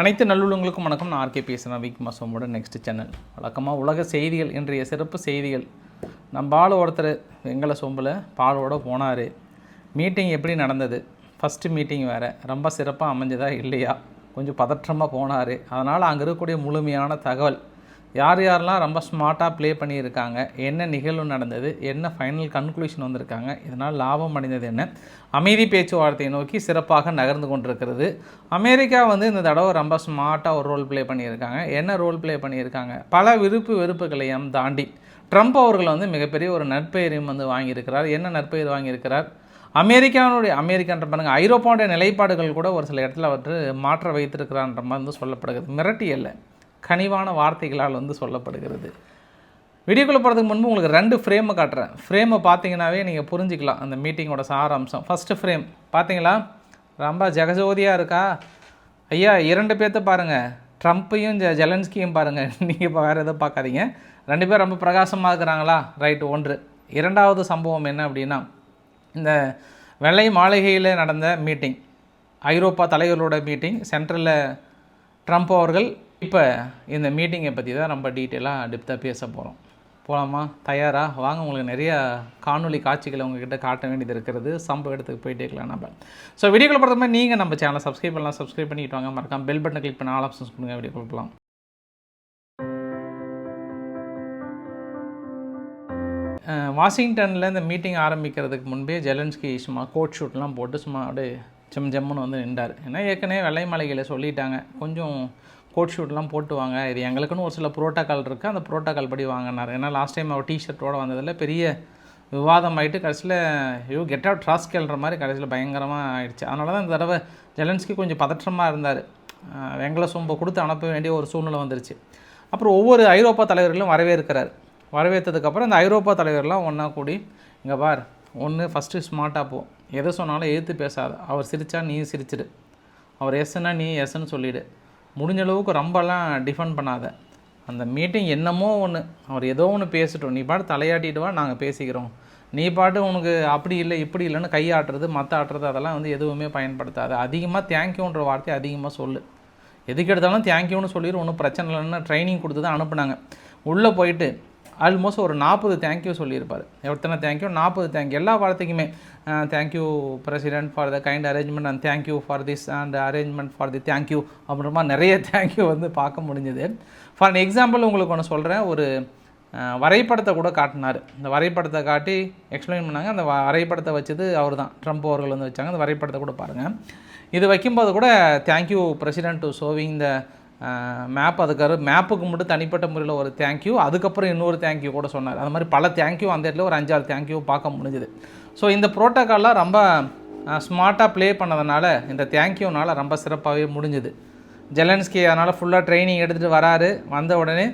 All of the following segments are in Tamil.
அனைத்து நல்லுள்ளங்களுக்கும் வணக்கம். நான் ஆர்கே பேசுகிறேன் விக் மாசமோட நெக்ஸ்ட் சேனல் வழக்கமாக உலக செய்திகள் இன்றைய சிறப்பு செய்திகள். நம்ம ஆள் ஒருத்தர் வெங்கல சொம்பில் பாலோட போனார். மீட்டிங் எப்படி நடந்தது? ஃபஸ்ட்டு மீட்டிங் வேறு. ரொம்ப சிறப்பாக அமைஞ்சதா இல்லையா? கொஞ்சம் பதற்றமாக போனார். அதனால் அங்கே இருக்கக்கூடிய முழுமையான தகவல் யார் யாரெல்லாம் ரொம்ப ஸ்மார்ட்டாக ப்ளே பண்ணியிருக்காங்க என்ன நிகழ்வு நடந்தது என்ன ஃபைனல் கன்க்ளூஷன் வந்திருக்காங்க இதனால் லாபம் அடைந்தது என்ன? அமைதி பேச்சுவார்த்தையை நோக்கி சிறப்பாக நகர்ந்து கொண்டிருக்கிறது. அமெரிக்கா வந்து இந்த தடவை ரொம்ப ஸ்மார்ட்டாக ஒரு ரோல் ப்ளே பண்ணியிருக்காங்க. என்ன ரோல் ப்ளே பண்ணியிருக்காங்க? பல விருப்பு வெறுப்புகளையும் தாண்டி ட்ரம்ப் அவர்கள் வந்து மிகப்பெரிய ஒரு நற்பெயரையும் வந்து வாங்கியிருக்கிறார். என்ன நற்பெயர் வாங்கியிருக்கிறார்? அமெரிக்காவுடைய அமெரிக்கான்ற பாருங்கள் ஐரோப்பாவுடைய நிலைப்பாடுகள் கூட ஒரு சில இடத்துல வந்து மாற்ற வைத்திருக்கிறான்ற மாதிரி வந்து சொல்லப்படுகிறது. மிரட்டியல்ல கனிவான வார்த்தைகளால் வந்து சொல்லப்படுகிறது. வீடியோக்குள்ளே போகிறதுக்கு முன்பு உங்களுக்கு ரெண்டு ஃப்ரேமை காட்டுறேன். ஃப்ரேமை பார்த்தீங்கன்னாவே நீங்கள் புரிஞ்சிக்கலாம் அந்த மீட்டிங்கோட சாராம்சம். ஃபஸ்ட்டு ஃப்ரேம் பார்த்தீங்களா? ரொம்ப ஜெகஜோதியாக இருக்கா? ஐயா இரண்டு பேர்த்த பாருங்கள் ட்ரம்ப்பையும் ஜ ஜெலன்ஸ்கியும் பாருங்கள் நீங்கள் இப்போ வேறு எதுவும் பார்க்காதீங்க. ரெண்டு பேரும் ரொம்ப பிரகாசமாக இருக்கிறாங்களா? ரைட்டு ஒன்று. இரண்டாவது சம்பவம் என்ன அப்படின்னா இந்த வெள்ளை மாளிகையில் நடந்த மீட்டிங் ஐரோப்பா தலைவர்களோட மீட்டிங் சென்ட்ரலில் ட்ரம்ப் அவர்கள் இப்போ இந்த மீட்டிங்கை பற்றி தான் ரொம்ப டீட்டெயிலாக டிப்தாக பேச போகிறோம் போகலாமா தயாரா? வாங்க உங்களுக்கு நிறையா காணொளி காட்சிகளை உங்ககிட்ட காட்ட வேண்டியது இருக்கிறது. சம்பவ இடத்துக்கு போயிட்டே இருக்கலாம் நம்ம. ஸோ வீடியோக்குள்ள பொறுத்த மாதிரி நீங்கள் நம்ம சேனலை சப்ஸ்கிரைப் பண்ணலாம். சப்ஸ்கிரைப் பண்ணிட்டு வாங்க. மறக்காம பெல் பட்டனை கிளிக் பண்ண ஆல் ஆப்ஷன்ஸ் கொடுங்க. வீடியோ கொடுக்கலாம் வாஷிங்டனில் இந்த மீட்டிங் ஆரம்பிக்கிறதுக்கு முன்பே ஜெலன்ஸ்கி சும்மா கோட் ஷூட்லாம் போட்டு சும்மா அப்படியே ஜம் ஜம்முன்னு வந்து நின்றார். ஏன்னா ஏற்கனவே வெள்ளை மாளிகையில் சொல்லிட்டாங்க. கொஞ்சம் கோட் ஷூட்லாம் போட்டு வாங்க இது எங்களுக்குன்னு ஒரு சில புரோட்டோக்கால் இருக்குது அந்த புரோட்டோக்கால் படி வாங்கினார். ஏன்னா லாஸ்ட் டைம் அவர் டிஷர்ட்டோடு வந்ததில் பெரிய விவாதம் ஆகிட்டு கடைசியில் ஐயோ கெட் அவுட் ட்ராஸ் கேள்ற மாதிரி கடைசியில் பயங்கரமாக ஆயிடுச்சு. அதனால தான் இந்த தடவை ஜெலன்ஸ்கி கொஞ்சம் பதற்றமாக இருந்தார். வெங்கல சோம்பை கொடுத்து அனுப்ப வேண்டிய ஒரு சூழ்நிலை வந்துருச்சு. அப்புறம் ஒவ்வொரு ஐரோப்பா தலைவர்களும் வரவேற்கிறார். வரவேற்றதுக்கப்புறம் இந்த ஐரோப்பா தலைவர்லாம் ஒன்றா கூடி இங்கே பார் ஒன்று ஃபஸ்ட்டு ஸ்மார்ட்டாக போ. எதை சொன்னாலும் எதிர்த்து பேசாத. அவர் சிரித்தா நீ சிரிச்சிடு. அவர் எஸ்ன்னா நீ எஸ்ன்னு சொல்லிவிடு முடிஞ்ச அளவுக்கு ரொம்பலாம் டிஃபெண்ட் பண்ணாத. அந்த மீட்டிங் என்னமோ ஒன்று அவர் ஏதோ ஒன்று பேசிட்டோம். நீ பாட்டு தலையாட்டிட்டு வா நாங்கள் பேசிக்கிறோம். நீ பாட்டு உனக்கு அப்படி இல்லை இப்படி இல்லைன்னு கையாட்டுறது மற்ற ஆட்டுறது அதெல்லாம் வந்து எதுவுமே பயன்படுத்தாது. அதிகமாக தேங்க்யூன்ற வார்த்தை அதிகமாக சொல்லு. எதுக்கு எடுத்தாலும் தேங்க்யூன்னு சொல்லிடு ஒன்றும் பிரச்சனை இல்லைன்னு ட்ரைனிங் கொடுத்து தான் அனுப்புனாங்க. உள்ளே போயிட்டு ஆல்மோஸ்ட் ஒரு நாற்பது தேங்க்யூ சொல்லியிருப்பார். எத்தனை தேங்க்யூ நாற்பது தேங்க்யூ எல்லா வார்த்தைக்குமே thank you president for the kind arrangement and thank you for this and arrangement for the thank you அப்புறமா நிறைய தேங்க்யூ வந்து பார்க்க முடிஞ்சது. ஃபார் அன் எக்ஸாம்பிள் உங்களுக்கு ஒன்று சொல்கிறேன் ஒரு வரைபடத்தை கூட காட்டினார். இந்த வரைபடத்தை காட்டி எக்ஸ்பிளைன் பண்ணாங்க. அந்த வரைபடத்தை வச்சது அவர் தான் ட்ரம்ப் அவர்கள் வந்து வச்சாங்க. அந்த வரைபடத்தை கூட பாருங்கள் இது வைக்கும்போது கூட thank you president to showing the map அதுக்காரு மேப்புக்கு மட்டும் தனிப்பட்ட முறையில் ஒரு தேங்க்யூ அதுக்கப்புறம் இன்னொரு தேங்க்யூ கூட சொன்னார். அது மாதிரி பல தேங்க்யூ அந்த இடத்துல ஒரு அஞ்சாறு தேங்க்யூ பார்க்க முடிஞ்சுது. ஸோ இந்த ப்ரோட்டோக்கால்லாம் ரொம்ப ஸ்மார்ட்டாக ப்ளே பண்ணதுனால இந்த தேங்க்யூனால ரொம்ப சிறப்பாகவே முடிஞ்சுது. ஜெலன்ஸ்கி அதனால் ஃபுல்லாக ட்ரைனிங் எடுத்துகிட்டு வராரு. வந்த உடனே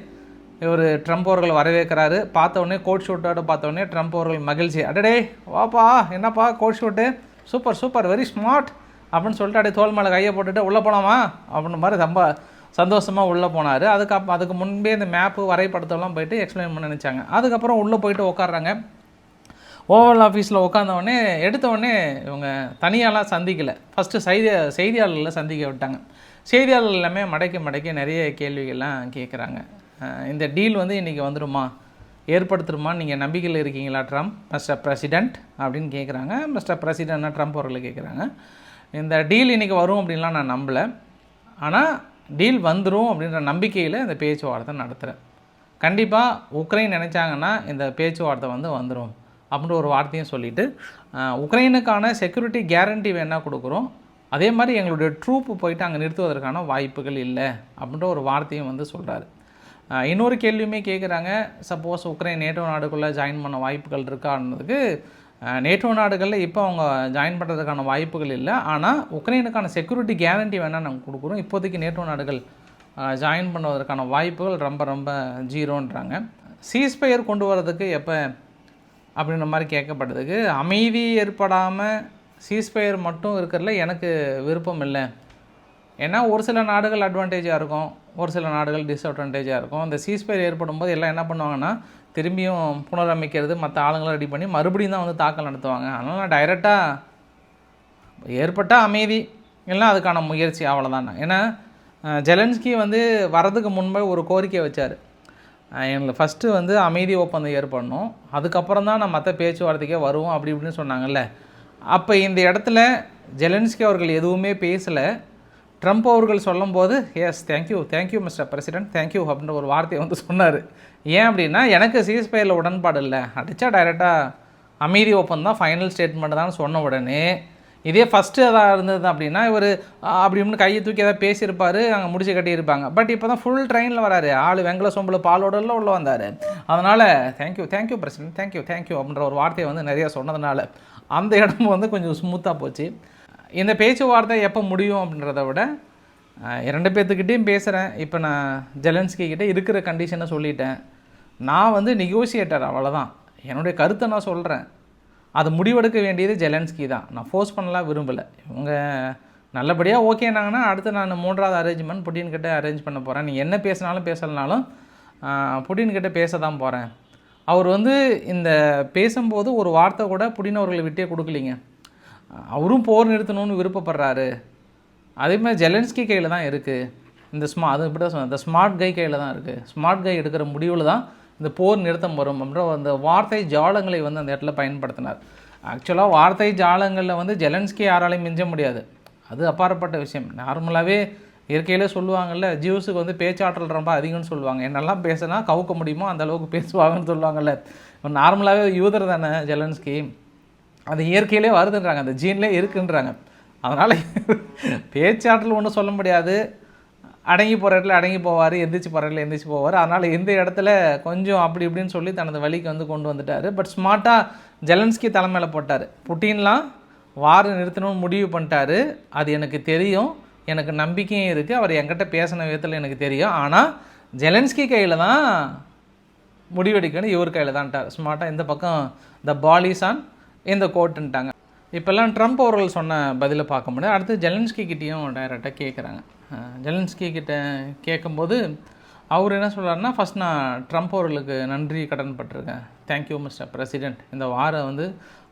இவர் ட்ரம்ப் அவர்கள் வரவேற்கிறாரு. பார்த்த உடனே கோட் ஷூட்டோட பார்த்த உடனே ட்ரம்ப் அவர்கள் மகிழ்ச்சி. அடடே வாப்பா என்னப்பா coat suit super super very smart அப்படின்னு சொல்லிட்டு அப்படியே தோல் மேலே கையை போட்டுட்டு உள்ளே போகலாமா அப்படின்ற மாதிரி ரொம்ப சந்தோஷமாக உள்ளே போனார். அதுக்கு அதுக்கு முன்பே இந்த மேப்பு வரைபடத்தெல்லாம் போயிட்டு எக்ஸ்பிளைன் பண்ண நினச்சாங்க. அதுக்கப்புறம் உள்ளே போயிட்டு உட்காடுறாங்க ஓவல் ஆஃபீஸில் உட்காந்தவொடனே எடுத்தவொடனே இவங்க தனியாலாம் சந்திக்கலை. ஃபஸ்ட்டு செய்தி செய்தியாளர்களை சந்திக்க விட்டாங்க. செய்தியாளர்கள் எல்லாமே மடக்கி மடக்கி நிறைய கேள்விகள்லாம் கேட்குறாங்க இந்த டீல் வந்து இன்றைக்கி வந்துடுமா ஏற்படுத்துருமா? நீங்கள் நம்பிக்கையில் இருக்கீங்களா ட்ரம்ப் மிஸ்டர் பிரசிடென்ட் அப்படின்னு கேட்குறாங்க மிஸ்டர் பிரசிடென்ட்னா ட்ரம்ப் அவர்களை கேட்குறாங்க இந்த டீல் இன்றைக்கி வரும் அப்படின்லாம் நான் நம்பலை. ஆனால் டீல் வந்துடும் அப்படின்ற நம்பிக்கையில் இந்த பேச்சுவார்த்தை நடத்துகிறேன் கண்டிப்பாக உக்ரைன் நினச்சாங்கன்னா இந்த பேச்சுவார்த்தை வந்து வந்துடும் அப்படின்ற ஒரு வார்த்தையும் சொல்லிவிட்டு உக்ரைனுக்கான செக்யூரிட்டி கேரண்டி வேணால் கொடுக்குறோம். அதே மாதிரி எங்களுடைய ட்ரூப்பு போயிட்டு அங்கே நிறுத்துவதற்கான வாய்ப்புகள் இல்லை அப்படின்ற ஒரு வார்த்தையும் வந்து சொல்கிறாரு இன்னொரு கேள்வியுமே கேட்குறாங்க சப்போஸ் உக்ரைன் நேட்டோ நாடுக்குள்ளே ஜாயின் பண்ண வாய்ப்புகள் இருக்கான்றதுக்கு நேட்டோ நாடுகளில் இப்போ அவங்க ஜாயின் பண்ணுறதுக்கான வாய்ப்புகள் இல்லை. ஆனால் உக்ரைனுக்கான செக்யூரிட்டி கேரண்டி வேணால் நாங்கள் கொடுக்குறோம். இப்போதைக்கு நேட்டோ நாடுகள் ஜாயின் பண்ணுவதற்கான வாய்ப்புகள் ரொம்ப ரொம்ப ஜீரோன்றாங்க சீஸ்பயர் கொண்டு வரதுக்கு எப்போ அப்படின்ற மாதிரி கேட்கப்பட்டதுக்கு அமைதி ஏற்படாமல் சீஸ்பயர் மட்டும் இருக்கிறதுல எனக்கு விருப்பம் இல்லை. ஏன்னா ஒரு சில நாடுகள் அட்வான்டேஜாக இருக்கும். ஒரு சில நாடுகள் டிஸ்அட்வான்டேஜாக இருக்கும். அந்த சீஸ்பயர் ஏற்படும் போது எல்லாம் என்ன பண்ணுவாங்கன்னா திரும்பியும் புனரமைக்கிறது மற்ற ஆளுங்களை ரெடி பண்ணி மறுபடியும் தான் வந்து தாக்கல் நடத்துவாங்க. அதனால் டைரெக்டாக ஏற்பட்ட அமைதி எல்லாம் அதுக்கான முயற்சி அவ்வளோதான் ஏன்னா ஜெலன்ஸ்கி வந்து வரதுக்கு முன்பே ஒரு கோரிக்கை வச்சார். எங்களுக்கு ஃபஸ்ட்டு வந்து அமைதி ஒப்பந்தம் ஏற்படணும். அதுக்கப்புறம் தான் நான் மற்ற பேச்சுவார்த்தைக்கே வருவோம் அப்படி இப்படின்னு சொன்னாங்கல்ல. அப்போ இந்த இடத்துல ஜெலன்ஸ்கி அவர்கள் எதுவுமே பேசலை. ட்ரம்ப் அவர்கள் சொல்லும்போது yes thank you thank you mister president thank you அப்படின்ற ஒரு வார்த்தையை வந்து சொன்னார். ஏன் அப்படின்னா எனக்கு சீஸ்பயரில் உடன்பாடு இல்லை. அடித்தா டைரெக்டாக அமைதி ஒப்பந்தம் தான் ஃபைனல் ஸ்டேட்மெண்ட் தான் சொன்ன உடனே இதே ஃபஸ்ட்டு அதாக இருந்தது அப்படின்னா இவர் அப்படி இப்படின்னு கையை தூக்கி எதாவது பேசியிருப்பார் அங்கே முடிச்சு கட்டியிருப்பாங்க. பட் இப்போ தான் ஃபுல் ட்ரெயினில் வராரு. ஆள் வெங்கல சோம்பில் பாலோடல உள்ளே வந்தார். அதனால் thank you thank you president thank you thank you அப்படின்ற ஒரு வார்த்தையை வந்து நிறையா சொன்னதுனால அந்த இடம் வந்து கொஞ்சம் ஸ்மூத்தாக போச்சு. இந்த பேச்சுவார்த்தை எப்போ முடியும் அப்படின்றத விட இரண்டு பேர்த்துக்கிட்டேயும் பேசுகிறேன் இப்போ நான் ஜெலன்ஸ்கி கிட்டே இருக்கிற கண்டிஷனை சொல்லிட்டேன். நான் வந்து நெகோசியேட்டர் அவ்வளோதான் என்னுடைய கருத்தை நான் சொல்கிறேன் அது முடிவெடுக்க வேண்டியது ஜெலன்ஸ்கி தான். நான் ஃபோர்ஸ் பண்ணலாம் விரும்பலை. இவங்க நல்லபடியாக ஓகேனாங்கன்னா அடுத்து நான் மூன்றாவது அரேஞ்ச்மெண்ட் புட்டின்கிட்ட அரேஞ்ச் பண்ண போகிறேன் நீ என்ன பேசினாலும் பேசலனாலும் ஆஹ், புட்டின் பேச தான் போகிறேன் அவர் வந்து இந்த பேசும்போது ஒரு வார்த்தை கூட புடின் அவர்களை விட்டே கொடுக்கலிங்க. அவரும் போர் நிறுத்தணும்னு விருப்பப்படுறாரு. அதே மாதிரி ஜெலன்ஸ்கி கையில் தான் இருக்குது இந்த ஸ்மா அது இப்படி தான் சொன்னேன் இந்த ஸ்மார்ட் கை கையில் தான் இருக்குது ஸ்மார்ட் கை எடுக்கிற முடிவில் தான் இந்த போர் நிறுத்தம் வரும் அப்படின்ற அந்த வார்த்தை ஜாலங்களை வந்து அந்த இடத்துல பயன்படுத்தினார். ஆக்சுவலாக வார்த்தை ஜாலங்களில் வந்து ஜெலன்ஸ்கி யாராலையும் மிஞ்ச முடியாது. அது அப்பாற்பட்ட விஷயம். நார்மலாகவே இயற்கையிலே சொல்லுவாங்கள்ல ஜியூஸுக்கு வந்து பேச்சாற்றல் ரொம்ப அதிகம்னு சொல்லுவாங்க. என்னெல்லாம் பேசுனா கவுக்க முடியுமோ அந்த அளவுக்கு பேசுவாங்கன்னு சொல்லுவாங்கள்ல இப்போ நார்மலாகவே யூதர் தானே ஜெலன்ஸ்கி? அது இயற்கையிலே வருதுன்றாங்க அந்த ஜீன்லேயே இருக்குன்றாங்க. அதனால் பேச்சாற்றல் ஒன்றும் சொல்ல முடியாது. அடங்கி போகிற இடத்துல அடங்கி போவார் எந்திரிச்சு போகிற இடத்துல எந்திரிச்சு போவார். அதனால் எந்த இடத்துல கொஞ்சம் அப்படி இப்படின்னு சொல்லி தனது வழிக்கு வந்து கொண்டு வந்துட்டார். பட் ஸ்மார்ட்டாக ஜெலன்ஸ்கி தலைமையில் போட்டார். புட்டின்லாம் வார நிறுத்தணும்னு முடிவு பண்ணிட்டாரு. அது எனக்கு தெரியும். எனக்கு நம்பிக்கையும் இருக்குது அவர் என்கிட்ட பேசின விதத்தில் எனக்கு தெரியும். ஆனால் ஜெலன்ஸ்கி கையில் தான் முடிவெடுக்கணும் இவர் கையில் தான்ட்டார். ஸ்மார்ட்டாக இந்த பக்கம் த பாலிஸ் ஆன் இந்த கோட்டுன்ட்டாங்க இப்போல்லாம் ட்ரம்ப் அவர்கள் சொன்ன பதிலை பார்க்க முடியாது அடுத்து ஜெலன்ஸ்கி கிட்டேயும் டைரெக்டாக கேட்குறாங்க ஜெலன்ஸ்கி கிட்ட கேட்கும்போது அவர் என்ன சொல்கிறாருன்னா ஃபஸ்ட் நான் ட்ரம்ப் அவர்களுக்கு நன்றி கடன் பட்டிருக்கேன். தேங்க்யூ மிஸ்டர் பிரசிடெண்ட் இந்த வாரம் வந்து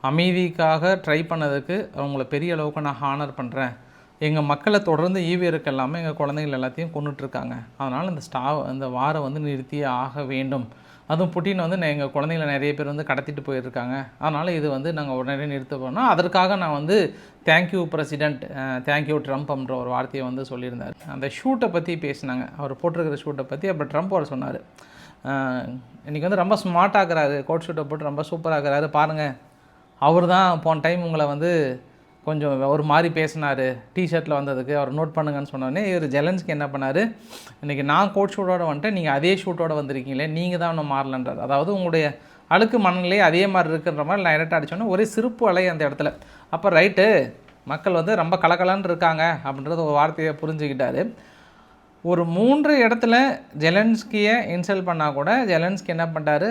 அமைதிக்காக ட்ரை பண்ணதுக்கு அவங்கள பெரிய அளவுக்கு நான் ஹானர் பண்ணுறேன் எங்கள் மக்களை தொடர்ந்து ஈவியருக்கு எல்லாமே எங்கள் குழந்தைகள் எல்லாத்தையும் கொண்டுட்ருக்காங்க அதனால் இந்த ஸ்டா இந்த வாரை வந்து நிறுத்தியே ஆக வேண்டும். அதுவும் புட்டின் வந்து நான் எங்கள் குழந்தைங்கள நிறைய பேர் வந்து கடத்திட்டு போயிருக்காங்க. அதனால் இது வந்து நாங்கள் உடனே நிறுத்த போனோம் அதற்காக நான் வந்து தேங்க்யூ பிரசிடென்ட் தேங்க்யூ ட்ரம்ப்ன்ற ஒரு வார்த்தையை வந்து சொல்லியிருந்தார். அந்த ஷூட்டை பற்றி பேசினாங்க. அவர் போட்டிருக்கிற ஷூட்டை பற்றி அப்புறம் ட்ரம்ப் அவர் சொன்னார். இன்றைக்கி வந்து ரொம்ப ஸ்மார்ட் ஆகிறாரு கோட் ஷூட்டை போட்டு ரொம்ப சூப்பராகிறாரு பாருங்கள் அவர் தான் போன டைம் உங்களை வந்து கொஞ்சம் ஒரு மாதிரி பேசினார். டிஷர்ட்டில் வந்ததுக்கு அவர் நோட் பண்ணுங்கன்னு சொன்னோடனே இவர் ஜெலன்ஸ்க்கு என்ன பண்ணார்? இன்றைக்கி நான் கோட் ஷூட்டோட வந்துட்டு நீங்கள் அதே ஷூட்டோட வந்திருக்கீங்களே நீங்கள் தான் இன்னும் மாறலன்றார். அதாவது உங்களுடைய அழுக்கு மனநிலை அதே மாதிரி இருக்குன்ற மாதிரி நான் இரட்டை அடிச்சோன்னே ஒரே சிரிப்பு அலை அந்த இடத்துல. அப்போ ரைட்டு மக்கள் வந்து ரொம்ப கலக்கலன்னு இருக்காங்க அப்படின்றது ஒரு வார்த்தையை புரிஞ்சுக்கிட்டாரு. ஒரு மூன்று இடத்துல ஜெலன்ஸ்கியை இன்சல்ட் பண்ணால் கூட ஜெலன்ஸ்கி என்ன பண்ணிட்டாரு?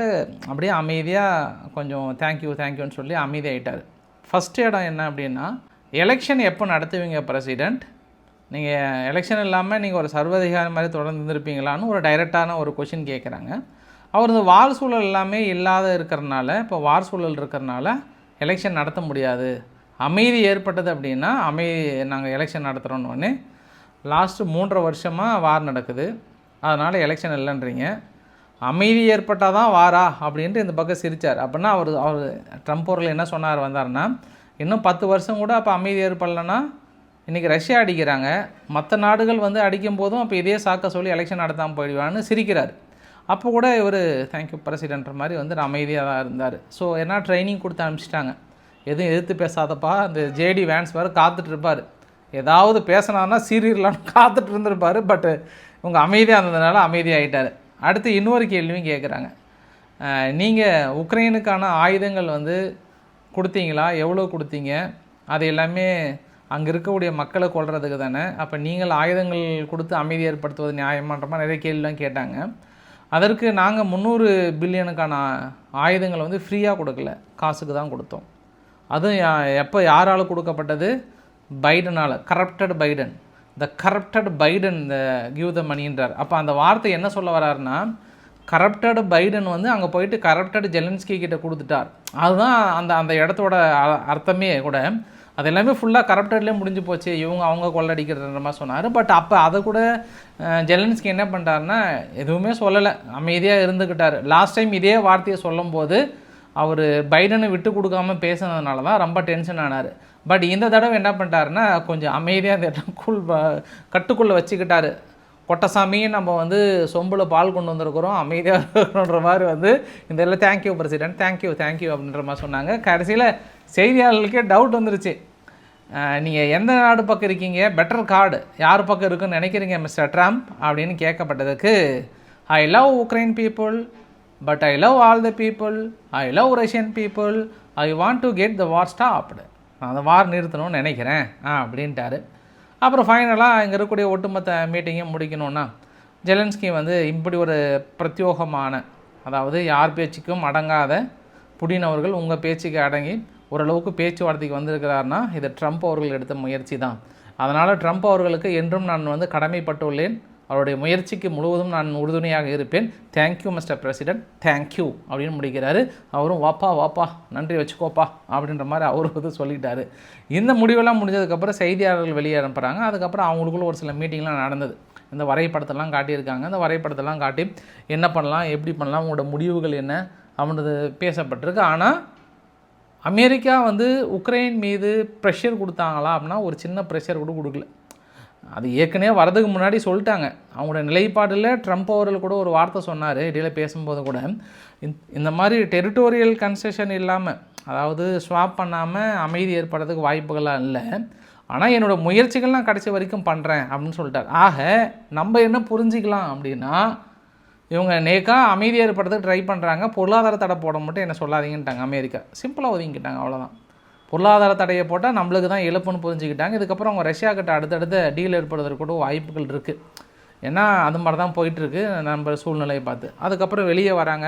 அப்படியே அமைதியாக கொஞ்சம் தேங்க்யூ தேங்க்யூன்னு சொல்லி அமைதியாகிட்டார் ஃபஸ்ட் இடம் என்ன அப்படின்னா எலெக்ஷன் எப்போ நடத்துவீங்க பிரசிடெண்ட் நீங்கள் எலெக்ஷன் இல்லாமல் நீங்கள் ஒரு சர்வதிகாரி மாதிரி தொடர்ந்து இருந்திருப்பீங்களான்னு ஒரு டைரெக்டான ஒரு கொஷின் கேட்குறாங்க அவர் இந்த வார் சூழல் எல்லாமே இல்லாத இருக்கிறனால இப்போ வார் சூழல் இருக்கிறனால எலெக்ஷன் நடத்த முடியாது. அமைதி ஏற்பட்டது அப்படின்னா அமைதி நாங்கள் எலெக்ஷன் நடத்துகிறோன்னு லாஸ்ட்டு மூன்றரை வருஷமாக வார் நடக்குது. அதனால் எலெக்ஷன் இல்லைன்றீங்க. அமைதி ஏற்பட்டால் தான் வாரா அப்படின்ட்டு இந்த பக்கம் சிரித்தார் அப்படின்னா அவர் அவர் ட்ரம்ப் அவர்கள் என்ன சொன்னார் வந்தாருன்னா இன்னும் பத்து வருஷம் கூட அப்போ அமைதி ஏற்படலைன்னா இன்றைக்கி ரஷ்யா அடிக்கிறாங்க. மற்ற நாடுகள் வந்து அடிக்கும் போதும் அப்போ இதே சாக்க சொல்லி எலெக்ஷன் நடத்தாமல் போயிடுவான்னு சிரிக்கிறார். அப்போ கூட இவர் தேங்க்யூ பிரசிடென்ட்ற மாதிரி வந்து அமைதியாக தான் இருந்தார். ஸோ என்ன ட்ரைனிங் கொடுத்து அனுப்பிச்சிட்டாங்க. எதுவும் எதிர்த்து பேசாதப்பா. அந்த ஜேடி வேன்ஸ் வேறு காத்துட்ருப்பார் ஏதாவது பேசினார்னா சீரியலான்னு காத்துட்டு இருந்திருப்பார். பட்டு இவங்க அமைதியாக இருந்ததுனால அமைதியாகிட்டார் அடுத்து இன்னொரு கேள்வியும் கேட்குறாங்க நீங்கள் உக்ரைனுக்கான ஆயுதங்கள் வந்து கொடுத்தீங்களா? எவ்வளோ கொடுத்தீங்க? அது எல்லாமே அங்கே இருக்கக்கூடிய மக்களை கொள்றதுக்கு தானே. அப்போ நீங்கள் ஆயுதங்கள் கொடுத்து அமைதி ஏற்படுத்துவது நியாயமான்ற நிறைய கேள்விலாம் கேட்டாங்க. அதற்கு நாங்கள் முந்நூறு பில்லியனுக்கான ஆயுதங்களை வந்து ஃப்ரீயாக கொடுக்கல. காசுக்கு தான் கொடுத்தோம். அதுவும் எப்போ யாரால் கொடுக்கப்பட்டது? பைடனால் corrupted Biden. The corrupted Biden இந்த கிவ் த மணின்றார் அப்போ அந்த வார்த்தை என்ன சொல்ல வராருன்னா கரப்டட் பைடன் வந்து அங்கே போயிட்டு கரப்டட் ஜெலன்ஸ்கி கிட்ட கொடுத்துட்டார். அதுதான் அந்த அந்த இடத்தோட அ- அர்த்தமே கூட. அது எல்லாமே ஃபுல்லாக கரப்டட்லேயே முடிஞ்சு போச்சு. இவங்க அவங்க கொள்ளடிக்கிறன்ற மாதிரி சொன்னார். பட் அப்போ அதை கூட ஜெலன்ஸ்கி என்ன பண்ணிட்டாருன்னா எதுவுமே சொல்லலை. அமைதியாக இருந்துக்கிட்டார் லாஸ்ட் டைம் இதே வார்த்தையை சொல்லும்போது அவர் பைடனை விட்டு கொடுக்காம பேசினதுனால தான் ரொம்ப டென்ஷன் ஆனார். பட் இந்த தடவை என்ன பண்ணிட்டாருன்னா கொஞ்சம் அமைதியாக அந்த இடம் கூல் கட்டுக்குள்ளே வச்சுக்கிட்டாரு. கொட்டசாமியும் நம்ம வந்து சொம்பில் பால் கொண்டு வந்திருக்கிறோம் அமைதியாக இருக்கணுன்ற மாதிரி வந்து இந்த எல்லாம் தேங்க்யூ பிரசிடென்ட் தேங்க்யூ தேங்க்யூ அப்படின்ற மாதிரி சொன்னாங்க. கடைசியில் செய்தியாளர்களுக்கே டவுட் வந்துருச்சு. நீங்கள் எந்த நாடு பக்கம் இருக்கீங்க? பெட்டர் கார்டு யார் பக்கம் இருக்குன்னு நினைக்கிறீங்க மிஸ்டர் ட்ரம்ப் அப்படின்னு கேட்கப்பட்டதுக்கு I love Ukraine people but I love all the people I love Russian people I want to get the war stopped நான் அந்த வார் நிறுத்தணும்னு நினைக்கிறேன். ஆ அப்படின்ட்டாரு. அப்புறம் ஃபைனலாக இங்கே இருக்கக்கூடிய ஒட்டுமொத்த மீட்டிங்கையும் முடிக்கணும்னா ஜெலன்ஸ்கி வந்து இப்படி ஒரு பிரத்யோகமான அதாவது யார் பேச்சுக்கும் அடங்காத புடின் அவர்கள் உங்கள் பேச்சுக்கு அடங்கி ஓரளவுக்கு பேச்சுவார்த்தைக்கு வந்திருக்கிறாருன்னா இது ட்ரம்ப் அவர்கள் எடுத்த முயற்சி தான் அதனால் ட்ரம்ப் அவர்களுக்கு என்றும் நான் வந்து கடமைப்பட்டுள்ளேன். அவருடைய முயற்சிக்கு முழுவதும் நான் உறுதுணையாக இருப்பேன். தேங்க்யூ மிஸ்டர் பிரசிடென்ட் தேங்க்யூ அப்படின்னு முடிக்கிறாரு. அவரும் வாப்பா வாப்பா நன்றி வச்சுக்கோப்பா அப்படின்ற மாதிரி அவரும் வந்து சொல்லிட்டாரு. இந்த முடிவெல்லாம் முடிஞ்சதுக்கப்புறம் செய்தியாளர்கள் வெளியே அனுப்புகிறாங்க அதுக்கப்புறம் அவங்களுக்குள்ள ஒரு சில மீட்டிங்லாம் நடந்தது. இந்த வரைபடத்தெல்லாம் காட்டியிருக்காங்க. இந்த வரைபடத்தெல்லாம் காட்டி என்ன பண்ணலாம் எப்படி பண்ணலாம் உங்களோட முடிவுகள் என்ன அப்படின்றது பேசப்பட்டிருக்கு. ஆனால் அமெரிக்கா வந்து உக்ரைன் மீது ப்ரெஷர் கொடுத்தாங்களா அப்படின்னா ஒரு சின்ன ப்ரெஷர் கூட கொடுக்கல. அது ஏற்கனவே வரதுக்கு முன்னாடி சொல்லிட்டாங்க. அவங்களோட நிலைப்பாடில் ட்ரம்ப் அவர்கள் கூட ஒரு வார்த்தை சொன்னார். இடையில பேசும்போது கூட. இந்த- இந்த மாதிரி டெரிட்டோரியல் கன்செஷன் இல்லாமல் அதாவது ஸ்வாப் பண்ணாமல் அமைதி ஏற்படுறதுக்கு வாய்ப்புகள்லாம் இல்லை. ஆனால் என்னோட முயற்சிகள்லாம் கடைசி வரைக்கும் பண்ணுறேன் அப்படின்னு சொல்லிட்டார். ஆக நம்ம என்ன புரிஞ்சிக்கலாம் அப்படின்னா இவங்க நேக்காக அமைதி ஏற்படுறதுக்கு ட்ரை பண்ணுறாங்க பொருளாதார தடை போட மட்டும் என்ன சொல்லாதீங்கன்ட்டாங்க அமெரிக்கா. சிம்பிளாக ஒதுங்கிட்டாங்க அவ்வளோதான் பொருளாதார தடையை போட்டால் நம்மளுக்கு தான் இழப்புன்னு புரிஞ்சுக்கிட்டாங்க. இதுக்கப்புறம் அவங்க ரஷ்யா கிட்ட அடுத்தடுத்த டீல் ஏற்படுறதுக்கு கூட வாய்ப்புகள் இருக்குது ஏன்னா அது மாதிரி தான் போயிட்டுருக்கு. நம்ம சூழ்நிலையை பார்த்து. அதுக்கப்புறம் வெளியே வராங்க.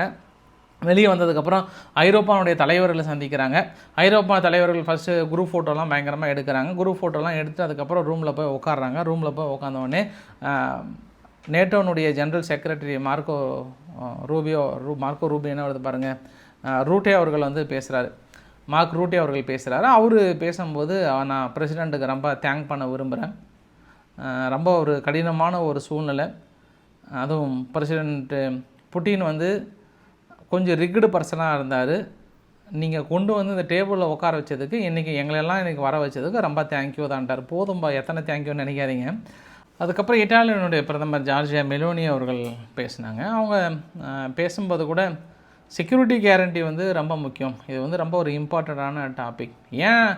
வெளியே வந்ததுக்கப்புறம் ஐரோப்பாவுடைய தலைவர்களை சந்திக்கிறாங்க. ஐரோப்பா தலைவர்கள் ஃபஸ்ட்டு குரூப் ஃபோட்டோலாம் பயங்கரமாக எடுக்கிறாங்க. குரூப் ஃபோட்டோலாம் எடுத்து அதுக்கப்புறம் ரூமில் போய் உட்காடுறாங்க ரூமில் போய் உட்காந்தவொடனே நேட்டோனுடைய ஜென்ரல் செக்ரட்டரி மார்க்கோ ரூபியோ ரூ மார்க்கோ ரூபியோ என்ன வருது பாருங்கள் ரூட்டே அவர்கள் வந்து பேசுகிறாரு மார்க் ரூட்டே அவர்கள் பேசுகிறாரு அவர் பேசும்போது நான் பிரசிடெண்ட்டுக்கு ரொம்ப தேங்க் பண்ண விரும்புகிறேன் ரொம்ப ஒரு கடினமான ஒரு சூழ்நிலை. அதுவும் பிரசிடெண்ட்டு புட்டின் வந்து கொஞ்சம் ரிக்கடு பர்சனாக இருந்தார். நீங்கள் கொண்டு வந்து இந்த டேபிளில் உட்கார வச்சதுக்கு இன்றைக்கி எங்களெல்லாம் இன்றைக்கி வர வச்சதுக்கு ரொம்ப தேங்க்யூ தான்ட்டார் போதும்பா எத்தனை தேங்க்யூன்னு நினைக்காதீங்க. அதுக்கப்புறம் இட்டாலியனுடைய பிரதமர் ஜார்ஜியா மெலோனி அவர்கள் பேசினாங்க. அவங்க பேசும்போது கூட செக்யூரிட்டி கேரண்டி வந்து ரொம்ப முக்கியம். இது வந்து ரொம்ப ஒரு இம்பார்ட்டண்ட்டான டாபிக் ஏன்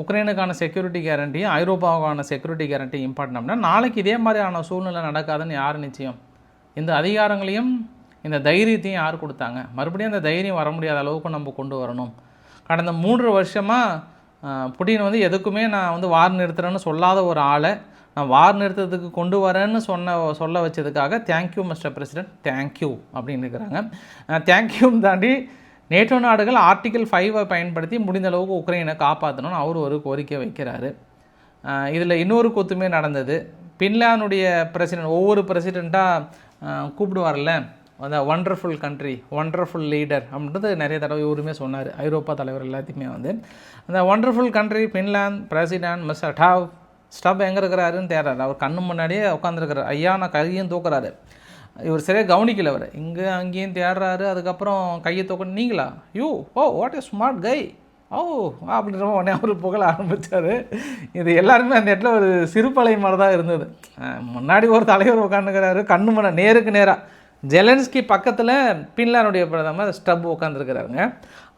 உக்ரைனுக்கான செக்யூரிட்டி கேரண்டி ஐரோப்பாவுக்கான செக்யூரிட்டி கேரண்டி இம்பார்ட்டன்ட்னா நாளைக்கு இதே மாதிரியான சூழ்நிலை நடக்காதுன்னு யார் நிச்சயம்? இந்த அதிகாரங்களையும் இந்த தைரியத்தையும் யார் கொடுத்தாங்க? மறுபடியும் அந்த தைரியம் வர முடியாத அளவுக்கு நம்ம கொண்டு வரணும். கடந்த மூன்று வருஷமாக புட்டின் வந்து எதுக்குமே நான் வந்து வார் நிறுத்துறேன்னு சொல்லாத ஒரு ஆளை நான் வார் நிறுத்தத்துக்கு கொண்டு வரேன்னு சொன்ன சொல்ல வச்சதுக்காக thank you mister president thank you அப்படின்னு இருக்கிறாங்க. தேங்க்யூன்னு தாண்டி நேட்டோ நாடுகள் ஆர்டிக்கல் ஃபைவை பயன்படுத்தி முடிந்த அளவுக்கு உக்ரைனை காப்பாற்றணும்னு அவர் ஒரு கோரிக்கை வைக்கிறாரு. இதில் இன்னொரு கொத்துமே நடந்தது. பின்லாந்துடைய பிரசிடென்ட் ஒவ்வொரு பிரசிடெண்ட்டாக கூப்பிடுவார்ல அந்த ஒண்டர்ஃபுல் கண்ட்ரி ஒண்டர்ஃபுல் லீடர் அப்படின்றது நிறைய தடவை இவருமே சொன்னார். ஐரோப்பா தலைவர் எல்லாத்தையுமே வந்து. அந்த ஒண்டர்ஃபுல் கண்ட்ரி பின்லாந்து பிரசிடென்ட் மிஸ் அட்டாவ் ஸ்டப் எங்கே இருக்கிறாருன்னு தேடுறாரு. அவர் கண்ணு முன்னாடியே உட்காந்துருக்கிறார் ஐயா நான் கையும் தூக்குறாரு. இவர் சரியாக கவனிக்கல அவர். இங்கே அங்கேயும் தேடுறாரு. அதுக்கப்புறம் கையை தூக்க நீங்களா? You oh what is smart guy. Oh அப்படின்ற உடனே அவர் புகழ ஆரம்பித்தார் இது எல்லாருமே அந்த இடத்துல ஒரு சிறுபலை மாதிரி தான் இருந்தது. முன்னாடி ஒரு தலைவர் உட்காந்துக்கிறாரு கண்ணு முன்ன நேருக்கு நேராக ஜெலன்ஸ்கி பக்கத்தில் பின்லானுடைய பிரதமர் ஸ்டப் உட்காந்துருக்கிறாருங்க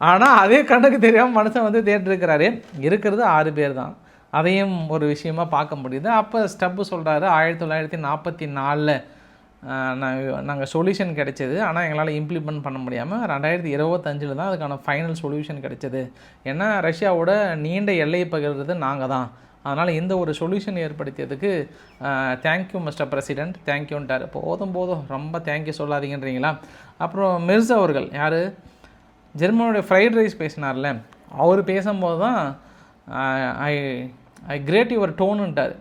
ஆனால் அதே கண்ணுக்கு தெரியாமல் மனுஷன் வந்து தேட்டிருக்கிறாரு இருக்கிறது ஆறு பேர் தான். அதையும் ஒரு விஷயமா பார்க்க முடியுது. அப்போ ஸ்டப்பு சொல்கிறாரு ஆயிரத்தி தொள்ளாயிரத்தி நாற்பத்தி நாலில் நாங்கள் நாங்கள் சொல்யூஷன் கிடைச்சது. ஆனால் எங்களால் இம்ப்ளிமெண்ட் பண்ண முடியாமல் ரெண்டாயிரத்தி இருபத்தஞ்சில் தான் அதுக்கான ஃபைனல் சொல்யூஷன் கிடைச்சது. ஏன்னா ரஷ்யாவோட நீண்ட எல்லையை பகிர்றது நாங்கள் தான். அதனால் இந்த ஒரு சொல்யூஷன் ஏற்படுத்தியதுக்கு தேங்க்யூ மிஸ்டர் பிரசிடென்ட் தேங்க்யூன்ட்டார் போதும் போதும். ரொம்ப தேங்க்யூ சொல்லாதீங்கன்றீங்களா? அப்புறம் மிர்ஸ் அவர்கள் யார்? ஜெர்மனுடைய ஃப்ரைட் ரைஸ் பேசினார்ல. அவர் பேசும்போது தான் ஐ ஐ கிரேட் யுவர் டோனுன்ட்டார்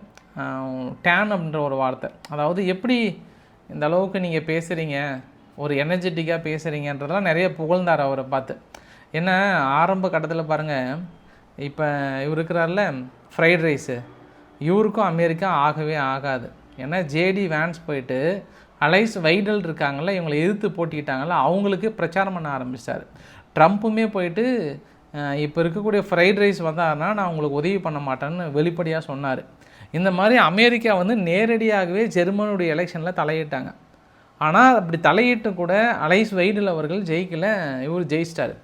டேன் அப்படின்ற ஒரு வார்த்தை. அதாவது எப்படி இந்த அளவுக்கு நீங்கள் பேசுகிறீங்க ஒரு எனர்ஜெட்டிக்காக பேசுகிறீங்கன்றதெல்லாம் நிறைய புகழ்ந்தார் அவரை பார்த்து. என்ன ஆரம்ப கட்டத்தில் பாருங்கள் இப்போ இவர் இருக்கிறார்ல ஃப்ரைட் ரைஸு இவருக்கும் அமெரிக்கா ஆகவே ஆகாது. ஏன்னா ஜேடி வேன்ஸ் போயிட்டு அலைஸ் வைடல் இருக்காங்கல்ல இவங்களை எதிர்த்து போட்டிக்கிட்டாங்கல்ல அவங்களுக்கு பிரச்சாரம் பண்ண ஆரம்பிச்சார். ட்ரம்ப்புமே போயிட்டு இப்போ இருக்கக்கூடிய ஃப்ரைட் ரைஸ் வந்தாருன்னா நான் உங்களுக்கு உதவி பண்ண மாட்டேன்னு வெளிப்படையாக சொன்னார். இந்த மாதிரி அமெரிக்கா வந்து நேரடியாகவே ஜெர்மனுடைய எலெக்ஷனில் தலையிட்டாங்க. ஆனால் அப்படி தலையிட்டு கூட அலைஸ் வைடில் அவர்கள் ஜெயிக்கல இவர் ஜெயிச்சிட்டாரு.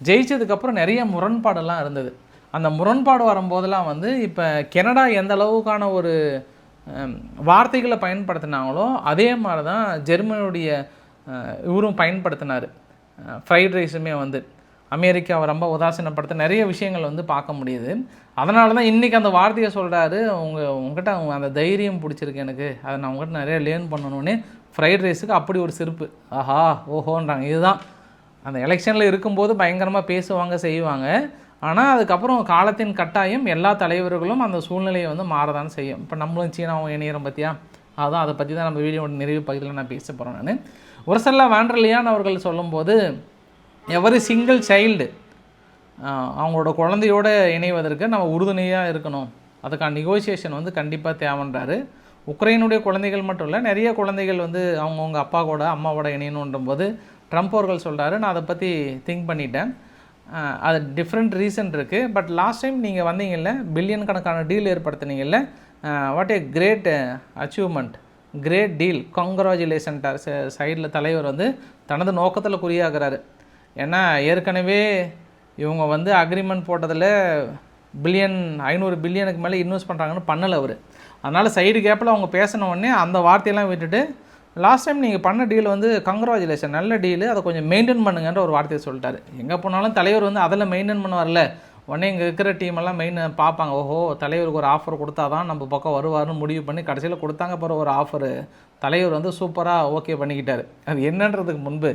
ஜெயிச்சதுக்கப்புறம் நிறைய முரண்பாடெல்லாம் இருந்தது. அந்த முரண்பாடு வரும்போதெல்லாம் வந்து இப்போ கெனடா எந்த அளவுக்கான ஒரு வார்த்தைகளை பயன்படுத்தினாங்களோ அதே மாதிரி தான் ஜெர்மனுடைய இவரும் பயன்படுத்தினார். ஃப்ரைட் ரைஸுமே வந்து. அமெரிக்காவை ரொம்ப உதாசீனப்படுத்த நிறைய விஷயங்கள் வந்து பார்க்க முடியுது. அதனால தான் இன்றைக்கி அந்த வார்த்தையை சொல்கிறாரு உங்கள் உங்ககிட்ட அவங்க அந்த தைரியம் பிடிச்சிருக்கு எனக்கு. அதை நான் உங்ககிட்ட நிறைய லேர்ன் பண்ணணுன்னே ஃப்ரைட் ரைஸுக்கு அப்படி ஒரு சிறப்பு ஆஹா ஓஹோன்றாங்க. இதுதான். அந்த எலெக்ஷனில் இருக்கும்போது பயங்கரமாக பேசுவாங்க செய்வாங்க. ஆனால் அதுக்கப்புறம் காலத்தின் கட்டாயம் எல்லா தலைவர்களும் அந்த சூழ்நிலையை வந்து மாறதான் செய்யும். இப்போ நம்மளும் சீனாவும் இணையிறோம் பற்றியா அதுதான் அதை பற்றி தான் நம்ம வீடியோட நிறைவு பகுதியில் நான் பேச போகிறேன் நான். ஒரு சில வேண்டர்லியான் அவர்கள் சொல்லும்போது எவரி சிங்கிள் சைல்டு அவங்களோட குழந்தையோட இணைவதற்கு நம்ம உறுதுணையாக இருக்கணும். அதுக்கான நெகோசியேஷன் வந்து கண்டிப்பாக தேவைன்றாரு. உக்ரைனுடைய குழந்தைகள் மட்டும் இல்லை நிறைய குழந்தைகள் வந்து அவங்கவுங்க அப்பா கூட அம்மாவோட இணையணுன்ற போது ட்ரம்ப் அவர்கள் சொல்கிறாரு நான் அதை பற்றி திங்க் பண்ணிட்டேன். அது டிஃப்ரெண்ட் ரீசன் இருக்குது பட் லாஸ்ட் டைம் நீங்கள் வந்தீங்கல்ல பில்லியன் கணக்கான deal ஏற்படுத்தினீங்கல்ல what a great achievement great deal congratulation சைடில் தலைவர் வந்து தனது நோக்கத்தில் குறியாகிறாரு. ஏன்னா ஏற்கனவே இவங்க வந்து அக்ரிமெண்ட் போட்டதில் பில்லியன் ஐநூறு பில்லியனுக்கு மேலே இன்வெஸ்ட் பண்ணுறாங்கன்னு பண்ணலை அவர். அதனால் சைடு கேப்பில் அவங்க பேசின உடனே அந்த வார்த்தையெல்லாம் விட்டுட்டு லாஸ்ட் டைம் நீங்கள் பண்ண டீல் வந்து கங்க்ராச்சுலேஷன் நல்ல டீலு அதை கொஞ்சம் மெயின்டைன் பண்ணுங்கன்ற ஒரு வார்த்தையை சொல்லிட்டாரு. எங்கே போனாலும் தலைவர் வந்து அதில் மெயின்டைன் பண்ணுவார்ல. உடனே இங்கே இருக்கிற டீமெல்லாம் மெயின் பார்ப்பாங்க ஓஹோ தலைவருக்கு ஒரு ஆஃபர் கொடுத்தா தான் நம்ம பக்கம் வருவாருன்னு முடிவு பண்ணி கடைசியில் கொடுத்தாங்க பிறகு ஒரு ஆஃபரு தலைவர் வந்து சூப்பராக ஓகே பண்ணிக்கிட்டார். அது என்னன்றதுக்கு முன்பு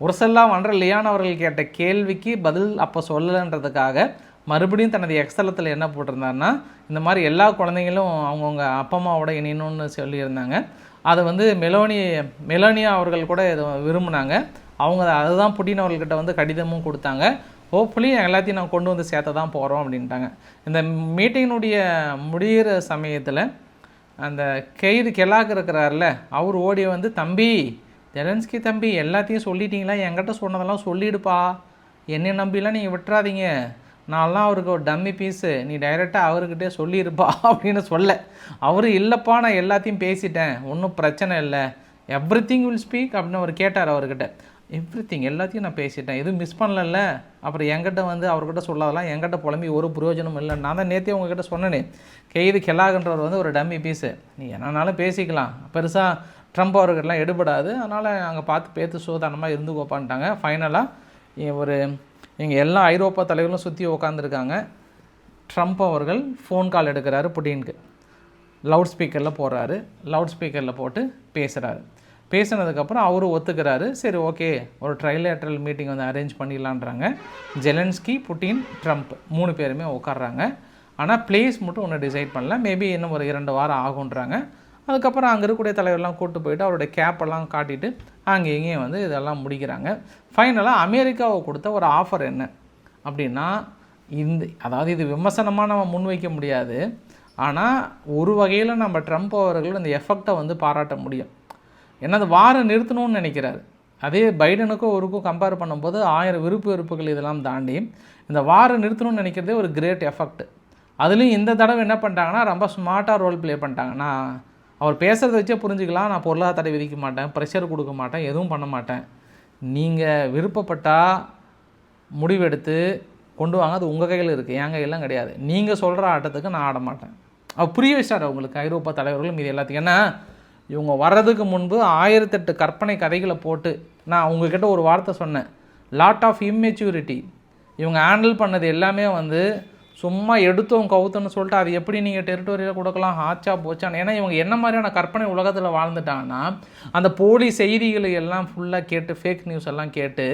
உரசல்லா வன்ற லியான் அவர்கள் கேட்ட கேள்விக்கு பதில் அப்போ சொல்லலைன்றதுக்காக மறுபடியும் தனது எக்ஸலத்தில் என்ன போட்டிருந்தாருன்னா இந்த மாதிரி எல்லா குழந்தைங்களும் அவங்கவுங்க அப்பா அம்மாவோட இணையணும்னு சொல்லியிருந்தாங்க. அதை வந்து மெலோனி மெலோனியா அவர்கள் கூட இதை விரும்பினாங்க. அவங்க அதுதான் புட்டின் அவர்கள்கிட்ட வந்து கடிதமும் கொடுத்தாங்க. ஹோப்ஃபுல்லி எல்லாத்தையும் நான் கொண்டு வந்து சேர்த்த தான் போகிறோம் அப்படின்ட்டாங்க. இந்த மீட்டிங்கினுடைய முடிகிற சமயத்தில் அந்த கெய்து கெலாக் இருக்கிறார்ல அவர் ஓடி வந்து தம்பி ஜெலன்ஸ்கி தம்பி எல்லாத்தையும் சொல்லிட்டீங்களா? என்கிட்ட சொன்னதெல்லாம் சொல்லிடுப்பா. என்னை நம்பிலாம் நீங்கள் விட்டுறாதீங்க. நான்லாம் அவருக்கு ஒரு டம்மி பீஸு நீ டைரெக்டாக அவர்கிட்டே சொல்லியிருப்பா அப்படின்னு சொல்ல. அவர் இல்லைப்பா நான் எல்லாத்தையும் பேசிட்டேன். ஒன்றும் பிரச்சனை இல்லை. எவ்ரி திங் வில் ஸ்பீக் அப்படின்னு அவர் கேட்டார் அவர்கிட்ட. எவ்ரி திங் எல்லாத்தையும் நான் பேசிட்டேன். எதுவும் மிஸ் பண்ணலல்ல. அப்புறம் என்கிட்ட வந்து அவர்கிட்ட சொல்லாதெல்லாம் என்கிட்ட புலம்பி ஒரு பிரயோஜனம் இல்லை. நான் தான் நேற்றே உங்ககிட்ட சொன்னேனே. கெய்து கெலாகன்றவர் வந்து ஒரு டம்மி பீஸு நீ என்னன்னாலும் பேசிக்கலாம். பெருசாக ட்ரம்ப் அவர்கள்லாம் எடுபடாது. அதனால் அங்கே பார்த்து பேத்து சூதானமாக இருந்து கோப்பான்ட்டாங்க ஃபைனலாக ஒரு இங்கே எல்லா ஐரோப்பா தலைவர்களும் சுற்றி உக்காந்துருக்காங்க. ட்ரம்ப் அவர்கள் ஃபோன் கால் எடுக்கிறாரு புட்டினுக்கு லவுட் ஸ்பீக்கரில் போடுறாரு லவுட் ஸ்பீக்கரில் போட்டு பேசுகிறாரு பேசினதுக்கப்புறம் அவரும் ஒத்துக்கிறாரு. சரி ஓகே ஒரு ட்ரைலேட்ரல் மீட்டிங் வந்து அரேஞ்ச் பண்ணிடலான்றாங்க. ஜெலன்ஸ்கி புட்டின் ட்ரம்ப் மூணு பேருமே உட்காடுறாங்க ஆனால் பிளேஸ் மட்டும் ஒன்று டிசைட் பண்ணல. மேபி இன்னும் ஒரு இரண்டு வாரம் ஆகுன்றாங்க அதுக்கப்புறம் அங்கே இருக்கக்கூடிய தலைவர்லாம் கூட்டு போயிட்டு அவருடைய கேப்பெல்லாம் காட்டிட்டு அங்கே இங்கேயும் வந்து இதெல்லாம் முடிக்கிறாங்க. ஃபைனலாக அமெரிக்காவை கொடுத்த ஒரு ஆஃபர் என்ன? அப்படின்னா இந்த அதாவது இது விமர்சனமாக நம்ம முன்வைக்க முடியாது. ஆனால் ஒரு வகையில் நம்ம ட்ரம்ப் அவர்கள் இந்த எஃபெக்டை வந்து பாராட்ட முடியும். ஏன்னா அது வாரம் நிறுத்தணும்னு நினைக்கிறாரு. அதே பைடனுக்கும் ஒருக்கும் கம்பேர் பண்ணும்போது ஆயிரம் விருப்பு வெறுப்புகள் இதெல்லாம் தாண்டி இந்த வாரம் நிறுத்தணும்னு நினைக்கிறதே ஒரு கிரேட் எஃபெக்ட் அதுலேயும் இந்த தடவை என்ன பண்ணிட்டாங்கன்னா ரொம்ப ஸ்மார்ட்டாக ரோல் ப்ளே பண்ணிட்டாங்கன்னா அவர் பேசுகிறத வச்சே புரிஞ்சுக்கலாம். நான் பொருளாதார தடை விதிக்க மாட்டேன். ப்ரெஷர் கொடுக்க மாட்டேன். எதுவும் பண்ண மாட்டேன். நீங்கள் விருப்பப்பட்டால் முடிவெடுத்து கொண்டு வாங்க. அது உங்கள் கையில் இருக்குது என் கையெல்லாம் கிடையாது. நீங்கள் சொல்கிற ஆட்டத்துக்கு நான் ஆட மாட்டேன். அவர் புரிய வச்சார் அவங்களுக்கு. ஐரோப்பா தலைவர்களும் இது எல்லாத்தையும் ஏன்னா இவங்க வர்றதுக்கு முன்பு ஆயிரத்தெட்டு கற்பனை கதைகளை போட்டு நான் உங்ககிட்ட ஒரு வார்த்தை சொன்னேன். லாட் ஆஃப் இம்மெச்சூரிட்டி இவங்க ஹேண்டில் பண்ணது எல்லாமே வந்து சும்மா எடுத்தோம் கவுத்தோன்னு சொல்லிட்டு அது எப்படி நீங்கள் டெரிட்டோரியில் கொடுக்கலாம்? ஆச்சா போச்சான்னு. ஏன்னா இவங்க என்ன மாதிரியான கற்பனை உலகத்தில் வாழ்ந்துட்டாங்கன்னா அந்த போலி செய்திகளை எல்லாம் ஃபுல்லாக கேட்டு ஃபேக் நியூஸ் எல்லாம் கேட்டு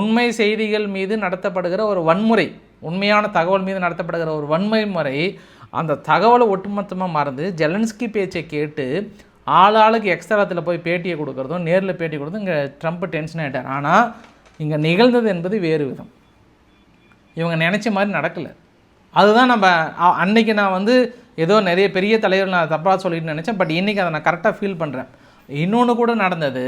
உண்மை செய்திகள் மீது நடத்தப்படுகிற ஒரு வன்முறை உண்மையான தகவல் மீது நடத்தப்படுகிற ஒரு வன்முறை முறை அந்த தகவலை ஒட்டுமொத்தமாக மறந்து ஜெலன்ஸ்கி பேச்சை கேட்டு ஆளாளுக்கு எக்ஸ்ட்ராத்தில் போய் பேட்டியை கொடுக்குறதும் நேரில் பேட்டி கொடுத்தும் இங்கே ட்ரம்ப் டென்ஷன் ஆகிட்டார் ஆனால் இங்கே நிகழ்ந்தது என்பது வேறு விதம். இவங்க நினச்ச மாதிரி நடக்கலை. அதுதான் நம்ம அன்னைக்கு நான் வந்து ஏதோ நிறைய பெரிய தலைவர் நான் தப்பாக சொல்லிட்டு நினச்சேன். பட் இன்றைக்கி அதை நான் கரெக்டாக ஃபீல் பண்ணுறேன் இன்னொன்று கூட நடந்தது.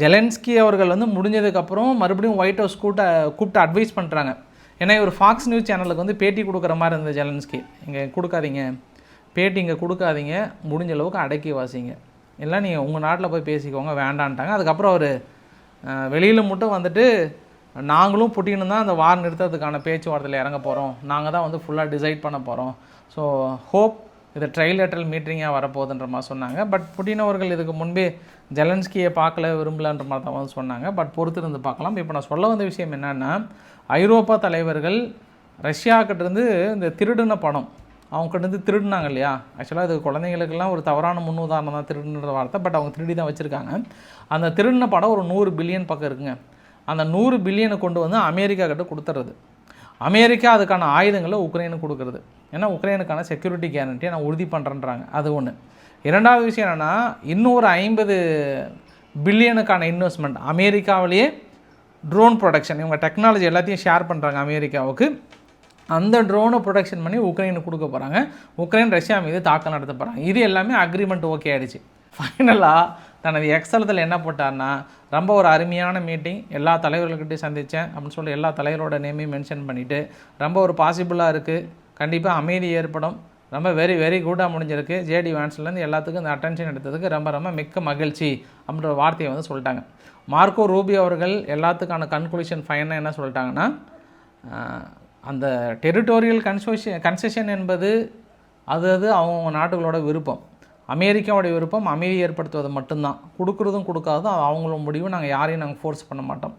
ஜெலன்ஸ்கி அவர்கள் வந்து முடிஞ்சதுக்கப்புறம் மறுபடியும் ஒயிட் ஹவுஸ் கூட்ட கூப்பிட்டு அட்வைஸ் பண்ணுறாங்க ஏன்னா ஒரு ஃபாக்ஸ் நியூஸ் சேனலுக்கு வந்து பேட்டி கொடுக்குற மாதிரி இருந்தது ஜெலன்ஸ்கி. இங்கே கொடுக்காதீங்க. பேட்டி இங்கே கொடுக்காதீங்க. முடிஞ்ச அளவுக்கு அடக்கி வாசிங்க. இல்லை நீங்கள் உங்கள் நாட்டில் போய் பேசிக்கோங்க. வேண்டான்ட்டாங்க. அதுக்கப்புறம் அவர் வெளியில் மட்டும் வந்துட்டு நாங்களும் புட்டின்னு தான் அந்த வார் நிறுத்தத்துக்கான பேச்சுவார்த்தையில் இறங்க போகிறோம் நாங்கள் தான் வந்து ஃபுல்லாக டிசைட் பண்ண போகிறோம் ஸோ ஹோப் இது ட்ரைலேட்டரல் மீட்டிங்காக வரப்போகுதுன்ற மாதிரி சொன்னாங்க. பட் புட்டின் அவர்கள் இதுக்கு முன்பே ஜெலன்ஸ்கியை பார்க்கல விரும்பலன்ற மாதிரி தான் வந்து சொன்னாங்க. பட் பொறுத்திருந்து பார்க்கலாம். இப்போ நான் சொல்ல வந்த விஷயம் என்னென்னா ஐரோப்பா தலைவர்கள் ரஷ்யாக்கிட்டேருந்து இந்த திருடின பணம் அவங்ககிட்ட இருந்து திருடினாங்க இல்லையா? ஆக்சுவலாக அது குழந்தைங்களுக்கெல்லாம் ஒரு தவறான முன்னுதாரணம் தான் திருடுன்ற வார்த்தை. பட் அவங்க திருடி தான் வச்சுருக்காங்க. அந்த திருடின படம் ஒரு நூறு பில்லியன் பக்கம் இருக்குங்க. அந்த நூறு பில்லியனை கொண்டு வந்து அமெரிக்கா கிட்ட கொடுத்துறது. அமெரிக்கா அதுக்கான ஆயுதங்களை உக்ரைனுக்கு கொடுக்குறது. ஏன்னா உக்ரைனுக்கான செக்யூரிட்டி கேரண்டியை நான் உறுதி பண்ணுறேன்றாங்க அது ஒன்று இரண்டாவது விஷயம் என்னென்னா இன்னொரு ஐம்பது பில்லியனுக்கான இன்வெஸ்ட்மெண்ட் அமெரிக்காவிலேயே ட்ரோன் ப்ரொடக்ஷன் இவங்க டெக்னாலஜி எல்லாத்தையும் ஷேர் பண்ணுறாங்க அமெரிக்காவுக்கு. அந்த ட்ரோனை ப்ரொடக்ஷன் பண்ணி உக்ரைனுக்கு கொடுக்க போகிறாங்க உக்ரைன் ரஷ்யா மீது தாக்கல் நடத்த போகிறாங்க இது எல்லாமே அக்ரிமெண்ட் ஓகே ஆகிடுச்சு ஃபைனலாக தனது எக்ஸலத்தில் என்ன போட்டார்னா ரொம்ப ஒரு அருமையான மீட்டிங் எல்லா தலைவர்கள்கிட்டையும் சந்தித்தேன் அப்படின்னு சொல்லி எல்லா தலைவரோட நேமையும் மென்ஷன் பண்ணிவிட்டு ரொம்ப ஒரு பாசிபிளாக இருக்குது கண்டிப்பாக அமைதி ஏற்படும். ரொம்ப வெரி வெரி குட்டாக முடிஞ்சிருக்கு. ஜேடி வான்ஸ்லேருந்து எல்லாத்துக்கும் இந்த அட்டென்ஷன் எடுத்ததுக்கு ரொம்ப ரொம்ப மிக்க மகிழ்ச்சி அப்படின்ற வார்த்தையை வந்து சொல்லிட்டாங்க. மார்க்கோ ரூபி அவர்கள் எல்லாத்துக்கான கன்க்ளூஷன் ஃபைனாக என்ன சொல்லிட்டாங்கன்னா அந்த டெரிட்டோரியல் கன்சோஷன் கன்செஷன் என்பது அது அது அவங்க நாட்டுகளோட விருப்பம். அமெரிக்காவுடைய விருப்பம் அமைதி ஏற்படுத்துவது மட்டும்தான். கொடுக்குறதும் கொடுக்காததும் அவங்களோட முடிவு. நாங்கள் யாரையும் நாங்கள் ஃபோர்ஸ் பண்ண மாட்டோம்.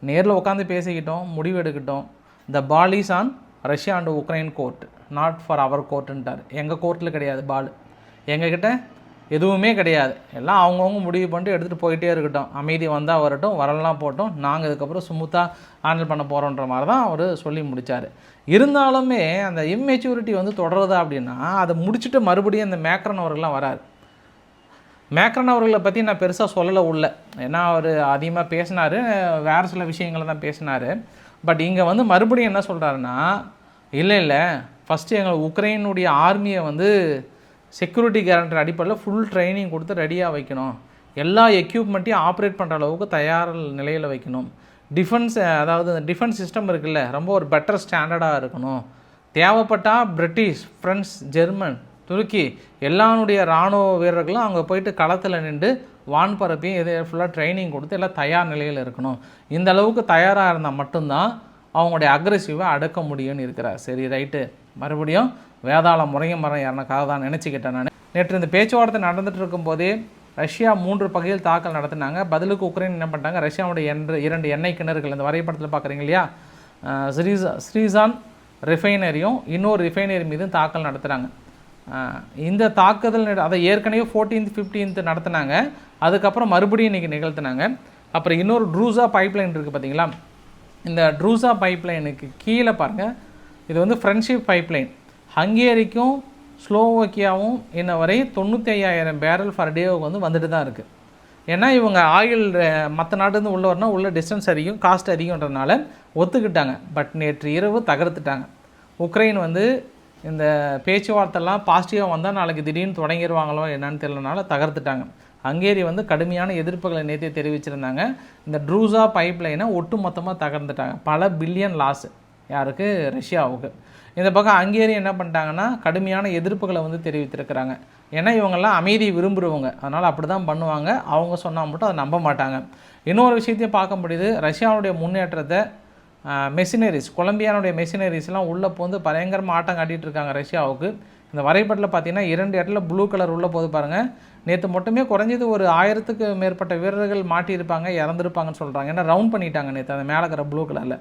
நேரில் உட்காந்து பேசிக்கிட்டோம் முடிவு எடுக்கிட்டோம். The policy on Russia and Ukraine court not for our கோர்ட்டுன்ட்டார் எங்கள் கோர்ட்டில் கிடையாது பால். எங்ககிட்ட எதுவுமே கிடையாது. எல்லாம் அவங்கவுங்க முடிவு பண்ணிட்டு எடுத்துகிட்டு போயிட்டே இருக்கட்டும். அமைதி வந்தால் வரட்டும் வரலாம் போட்டோம். நாங்கள் இதுக்கப்புறம் ஸ்மூத்தாக ஹேண்டில் பண்ண போகிறோன்ற மாதிரி தான் அவர் சொல்லி முடித்தார் இருந்தாலுமே அந்த இம்மெச்சூரிட்டி வந்து தொடருதா அப்படின்னா அதை முடிச்சுட்டு மறுபடியும் அந்த மேக்ரன் அவர்கள்லாம் வராரு. மேக்ரன் அவர்களை பற்றி நான் பெருசாக சொல்லலை உள்ள. ஏன்னா அவர் அதிகமாக பேசினார் வேறு சில விஷயங்களை தான் பேசினார். பட் இங்கே வந்து மறுபடியும் என்ன சொல்கிறாருன்னா இல்லை இல்லை. ஃபஸ்ட்டு எங்கள் உக்ரைனுடைய ஆர்மியை வந்து செக்யூரிட்டி கேரண்டர் அடிப்படையில் ஃபுல் ட்ரைனிங் கொடுத்து ரெடியாக வைக்கணும். எல்லா எக்யூப்மெண்ட்டையும் ஆப்ரேட் பண்ணுற அளவுக்கு தயார் நிலையில் வைக்கணும். டிஃபென்ஸ் அதாவது டிஃபென்ஸ் சிஸ்டம் இருக்குல்ல ரொம்ப ஒரு பெட்டர் ஸ்டாண்டர்டாக இருக்கணும். தேவைப்பட்டால் பிரிட்டிஷ் ஃப்ரெண்ட்ஸ் ஜெர்மன் துருக்கி எல்லாருடைய இராணுவ வீரர்களும் அங்கே போயிட்டு களத்தில் நின்று வான் பரப்பையும் ஃபுல்லாக ட்ரைனிங் கொடுத்து எல்லாம் தயார் நிலையில் இருக்கணும். இந்த அளவுக்கு தயாராக இருந்தால் மட்டும்தான் அவங்களுடைய அக்ரெசிவை அடக்க முடியும்னு இருக்கிறார். சரி ரைட்டு மறுபடியும் வேதாள முறையும் மரம் யாருனக்காக தான் நினச்சிக்கிட்டேன் நான். நேற்று இந்த பேச்சுவார்த்தை நடந்துட்டு இருக்கும்போதே ரஷ்யா மூன்று பகுதியில் தாக்கல் நடத்தினாங்க. பதிலுக்கு உக்ரைன் என்ன பண்ணிட்டாங்க? ரஷ்யாவுடைய என்ற இரண்டு எண்ணெய் கிணறுகள் இந்த வரைபடத்தில் பார்க்குறீங்க இல்லையா? ஸ்ரீசா ஸ்ரீசான் ரிஃபைனரியும் இன்னொரு ரிஃபைனரி மீதும் தாக்கல் நடத்துகிறாங்க இந்த தாக்குதல் அதை ஏற்கனவே ஃபோர்டீன்த் ஃபிஃப்டீன்த் நடத்தினாங்க. அதுக்கப்புறம் மறுபடியும் இன்றைக்கி நிகழ்த்தினாங்க. அப்புறம் இன்னொரு ட்ரூசா பைப்லைன் இருக்குது பார்த்தீங்களா இந்த ட்ரூசா பைப்லைனுக்கு கீழே பாருங்கள் இது வந்து ஃப்ரெண்ட்ஷிப் பைப்லைன் ஹங்கேரிக்கும் ஸ்லோவோக்கியாவும் இன்ன வரை தொண்ணூற்றி ஐயாயிரம் பேரல் ஃபர் டேவுக்கு வந்து வந்துட்டு தான் இருக்குது ஏன்னா இவங்க ஆயில் மற்ற நாட்டுலேருந்து உள்ள வரணும் உள்ள டிஸ்டன்ஸ் அதிகம் காஸ்ட் அதிகன்றனால ஒத்துக்கிட்டாங்க. பட் நேற்று இரவு தகர்த்துட்டாங்க. உக்ரைன் வந்து இந்த பேச்சுவார்த்தைலாம் பாசிட்டிவாக வந்தால் நாளைக்கு திடீர்னு தொடங்கிடுவாங்களோ என்னன்னு தெரியலனால தகர்த்துட்டாங்க. ஹங்கேரி வந்து கடுமையான எதிர்ப்புகளை நேற்று தெரிவிச்சிருந்தாங்க. இந்த ட்ரூசா பைப்லைனை ஒட்டு மொத்தமாக தகர்ந்துட்டாங்க. பல பில்லியன் லாஸு யாருக்கு? ரஷ்யாவுக்கு. இந்த பக்கம் ஹங்கேரி என்ன பண்ணிட்டாங்கன்னா கடுமையான எதிர்ப்புகளை வந்து தெரிவித்திருக்கிறாங்க. ஏன்னா இவங்கெல்லாம் அமைதி விரும்புகிறவங்க அதனால் அப்படி தான் பண்ணுவாங்க. அவங்க சொன்னால் மட்டும் அதை நம்ப மாட்டாங்க. இன்னொரு விஷயத்தையும் பார்க்க முடியுது. ரஷ்யாவுடைய முன்னேற்றத்தை மெஷினரிஸ் கொலம்பியானுடைய மெஷினரிஸ்லாம் உள்ளே போந்து பயங்கரமாக ஆட்டம் காட்டிகிட்டு இருக்காங்க ரஷ்யாவுக்கு. இந்த வரைபடத்தில் பார்த்தீங்கன்னா இரண்டு இடத்துல ப்ளூ கலர் உள்ளே போது பாருங்கள் நேற்று மட்டுமே குறைஞ்சது ஒரு ஆயிரத்துக்கு மேற்பட்ட வீரர்கள் மாட்டியிருப்பாங்க இறந்துருப்பாங்கன்னு சொல்கிறாங்க ஏன்னா ரவுண்ட் பண்ணிட்டாங்க நேற்று அந்த மேலே இருக்கிற ப்ளூ கலரில்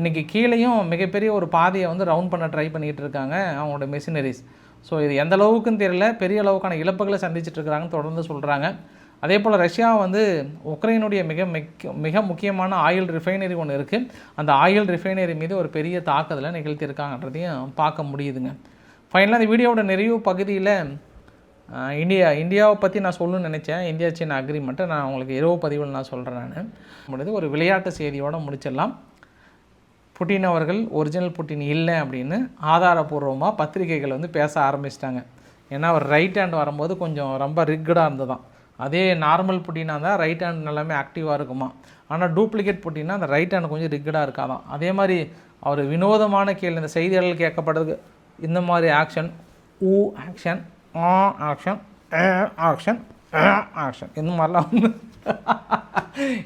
இன்றைக்கி கீழேயும் மிகப்பெரிய ஒரு பாதையை வந்து ரவுண்ட் பண்ண ட்ரை பண்ணிகிட்டு இருக்காங்க அவங்களோட மெஷினரிஸ் ஸோ இது எந்த அளவுக்குன்னு தெரியல. பெரிய அளவுக்கான இழப்புகளை சந்திச்சுட்டு இருக்கிறாங்கன்னு தொடர்ந்து சொல்கிறாங்க அதே போல் ரஷ்யா வந்து உக்ரைனுடைய மிக மிக முக்கியமான ஆயில் ரிஃபைனரி ஒன்று இருக்குது அந்த ஆயில் ரிஃபைனரி மீது ஒரு பெரிய தாக்குதலை நிகழ்த்தியிருக்காங்கன்றதையும் பார்க்க முடியுதுங்க. ஃபைனலாக இந்த வீடியோவோட நிறைவு பகுதியில் இந்தியா இந்தியாவை பற்றி நான் சொல்லணும்னு நினச்சேன். இந்தியா சீனா அக்ரிமெண்ட்டை நான் உங்களுக்கு இரவு பதிவில் நான் சொல்கிறேன் நான். முடிது ஒரு விளையாட்டு செய்தியோடு முடிச்சிடலாம். புட்டின் அவர்கள் ஒரிஜினல் புட்டின் இல்லை அப்படின்னு ஆதாரபூர்வமாக பத்திரிகைகள் வந்து பேச ஆரம்பிச்சிட்டாங்க. ஏன்னா அவர் ரைட் ஹேண்ட் வரும்போது கொஞ்சம் ரொம்ப ரிக்கடாக இருந்ததான் அதே நார்மல் புட்டினா தான் ரைட் ஹேண்ட் எல்லாமே ஆக்டிவாக இருக்குமா ஆனால் டூப்ளிகேட் புட்டினா அந்த ரைட் ஹேண்ட் கொஞ்சம் ரிக்கடாக இருக்காதான் அதே மாதிரி அவர் வினோதமான கேள்வி இந்த செய்தியாளர்கள் கேட்கப்படுறது இந்த மாதிரி ஆக்ஷன் ஊ ஆக்ஷன் ஆ ஆக்ஷன் ஆக்ஷன் ஆக்ஷன் இந்த மாதிரிலாம் வந்து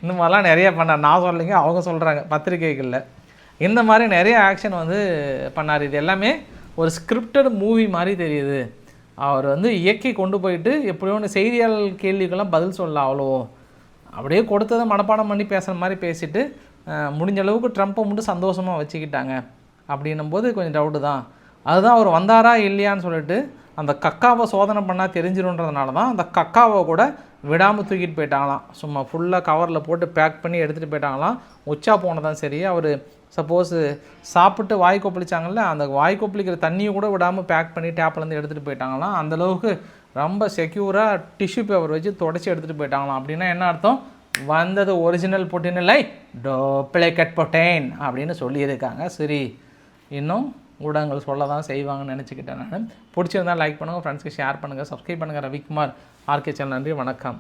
இந்த மாதிரிலாம் நிறைய பண்ணார் நான் சொல்லலைங்க அவங்க சொல்கிறாங்க பத்திரிகைகளில். இந்த மாதிரி நிறைய ஆக்ஷன் வந்து பண்ணார். இது எல்லாமே ஒரு ஸ்கிரிப்டட் மூவி மாதிரி தெரியுது. அவர் வந்து இயக்கி கொண்டு போயிட்டு எப்படியோ ஒன்று செய்தியாளர் கேள்விக்கெல்லாம் பதில் சொல்ல அவ்வளோ அப்படியே கொடுத்ததை மனப்பாடம் பண்ணி பேசுகிற மாதிரி பேசிட்டு முடிஞ்ச அளவுக்கு ட்ரம்ப்பை மட்டும் சந்தோஷமாக வச்சுக்கிட்டாங்க. அப்படின்னும் போது கொஞ்சம் டவுட்டு தான். அதுதான் அவர் வந்தாரா இல்லையான்னு சொல்லிட்டு அந்த கக்காவை சோதனை பண்ணால் தெரிஞ்சிருன்றதுனால தான் அந்த கக்காவை கூட விடாமல் தூக்கிட்டு போயிட்டாங்களாம். சும்மா ஃபுல்லாக கவரில் போட்டு பேக் பண்ணி எடுத்துகிட்டு போயிட்டாங்களாம். உச்சா போனதான் சரி அவர் சப்போஸ் சாப்பிட்டு வாய் கொப்பளிச்சாங்கல்ல அந்த வாய் கொப்பளிக்கிற தண்ணியை கூட விடாமல் பேக் பண்ணி டேப்லேருந்து எடுத்துகிட்டு போயிட்டாங்களாம். அந்தளவுக்கு ரொம்ப செக்யூராக டிஷ்யூ பேப்பர் வச்சு தொடச்சி எடுத்துகிட்டு போயிட்டாங்களாம். அப்படின்னா என்ன அர்த்தம்? வந்தது ஒரிஜினல் புட்டின் இல்லை டோப்ளிகேட் பொட்டேன் அப்படின்னு சொல்லியிருக்காங்க. சரி இன்னும் ஊடகங்கள் சொல்ல தான் செய்வாங்கன்னு நினச்சிக்கிட்டேன் நான். பிடிச்சிருந்தா லைக் பண்ணுங்கள் ஃப்ரெண்ட்ஸ்க்கு ஷேர் பண்ணுங்கள் சப்ஸ்கிரைப் பண்ணுங்கள் ரவிக்குமார் ஆர்கே சேனல் நன்றி வணக்கம்.